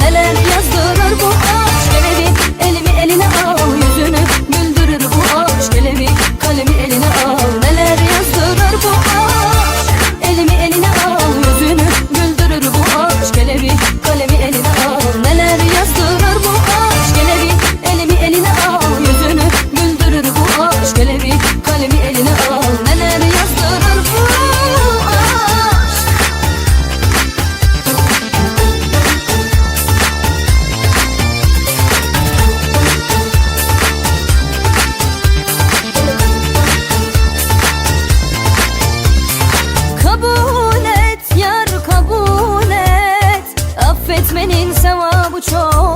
Neler yazdırır bu aşk Gelevi elimi eline al. Yüzünü güldürür bu aşk Gelevi kalemi eline al. Neler yazdırır bu aşk Elimi eline al. Yüzünü güldürür bu aşk Gelevi kalemi eline al. Neler yazdırır bu aşk Gelevi elimi eline al. Yüzünü güldürür bu aşk kalemi eline 不求